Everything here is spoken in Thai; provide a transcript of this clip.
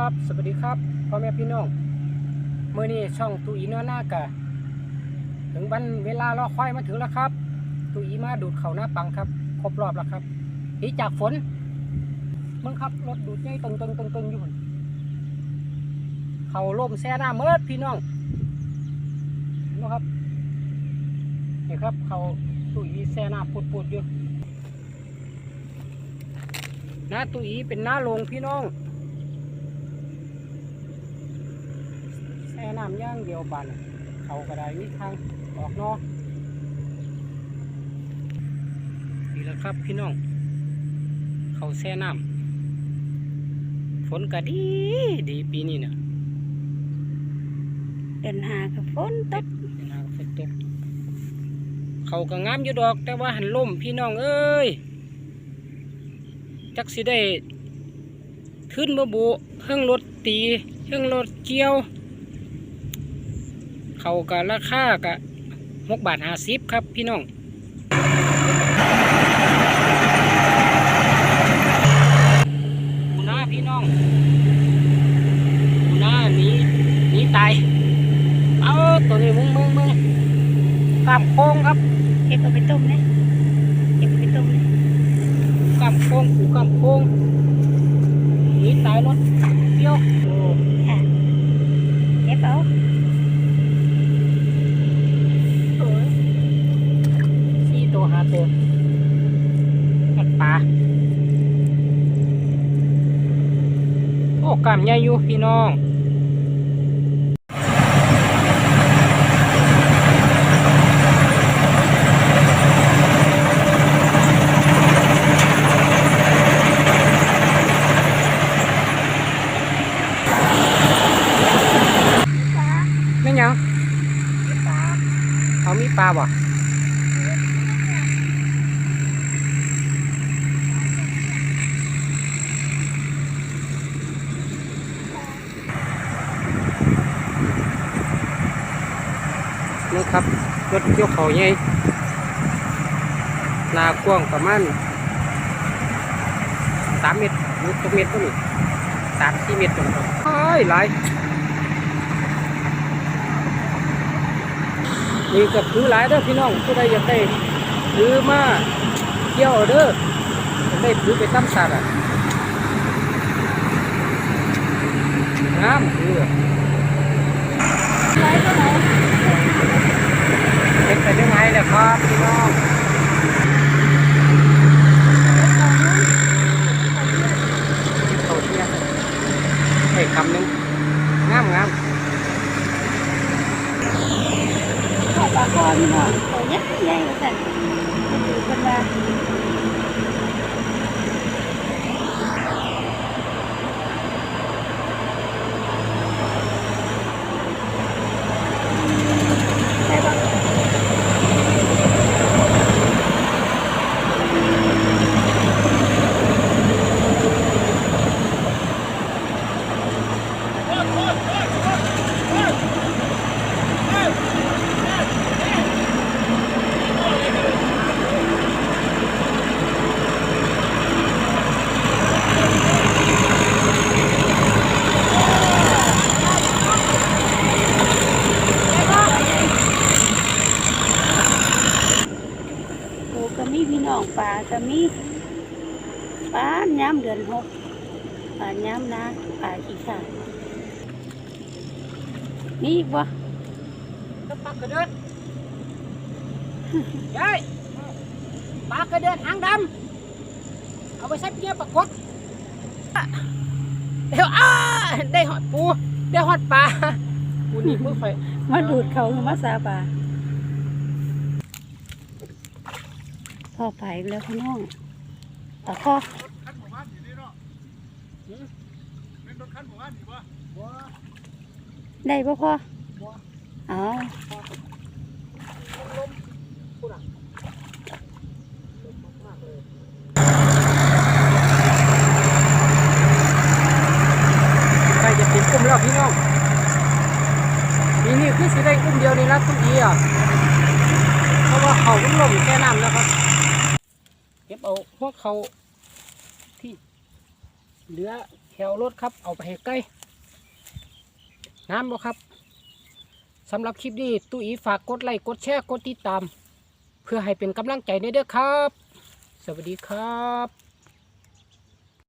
สวัสดีครับพ่อแม่พี่น้องเมื่อนี้ช่องตูอีนอหน้ากะถึงวันเวลารอคอยมาถึงแล้วครับตูอีมาดูดเขาหน้าปังครับ ครบรอบแล้วครับหนีจากฝนมึงครับรถดูดใหญ่ตรงตรงตรงตรงอยู่พุ่นเขาล่มแซ่หน้าเมิดพี่น้องเห็นไหมครับนี่ครับเขาตูอีแซ่หน้าปุดปุดๆอยู่หน้าตูอีเป็นหน้าโรงพี่น้อง แช่ น้ำย่างเดียวบานเขาก็ได้มีทางออกเนอกนี่แหละครับพี่น้อง เขาแช่น้ำฝนก็ดีดีปีนี้เนี่ยเดินหากับฝนตกเป็นหางฝนตกเขาก็งามอยู่ดอก แต่ว่าหันล่มพี่น้องเอ้ยจักสิได้ขึ้นมาบุเครื่องรถตีเครื่องรถเกี่ยว เขาก็ราคาก็หกบาทห้าสิบครับพี่น้องปูนาพี่น้องปูนาหนี้นี้ตายเอาตัวนี้มึงมึงมึงกล้ามโค้งครับเก็บเอาไปต้มนะเก็บเอาไปต้มนะกล้ามโค้งผูกล้ามโค้งหนี้ตายรถเที่ยวโอ้ ค่ะเก็บเอา สี่ตัวห้าตัวแอกปลาโอ้ กล้ามใหญ่อยู่พี่น้องไม่นหยังเขามีปลาบ่ ครับ รถเกี่ยวเขาใหญ่นากว้างประมาณสามเมตรหรือตกเมตรก็มีสามสี่เมตรตรงนี้เฮ้หลายนี่ก็ถือหลายเด้อพี่น้องผู้ใดอยากได้ถือมาเที่ยวเด้ออยากได้ถือไปตั้มสัตว์อะงามถือ เล็กแต่ยังไงแหละครับพี่น้องเขาเที่ยให้คำหนึงงามงามขอปลาคอพี่น้องตัวยักษ์ใหญ่กว่าสั่นดูคนว่า ก็มีพี่น้องปลาก็มีปลาย้ำเดือนหกปลาย้ำนะปลาขี้ขาดมีอีกบ่ก็ปลากระเดิดยายปลากระเดิดหางดำเอาไปใส่เกี๊ยวปลากดเดี๋ยวอ้าได้หอดปู ได้หอดปลาปูนี่มือไฟมาดูดเขามาสาปลา พ่อไปแล้วพี่น้องตะคอขั้นหมู่บ้านอยู่นี่เนาะเป็นรถขั้นหมู่บ้านอยู่ปะได้ปะพ่ออาใครจะติดอุ้มแล้วพี่น้องนี่นี่คือสิได้อุ้มเดียวนี่ละทุกทีอะเพราะว่าเขาอุ้มลมแค่น้ำนะครับ เก็บเอาพวกเขาที่เหลือแถวรถครับ เอาไปให้ใกล้น้ำบ่ครับสำหรับคลิปนี้ตู้อีฝากกดไลค์กดแชร์กดติดตาม เพื่อให้เป็นกำลังใจในเด้อครับ สวัสดีครับ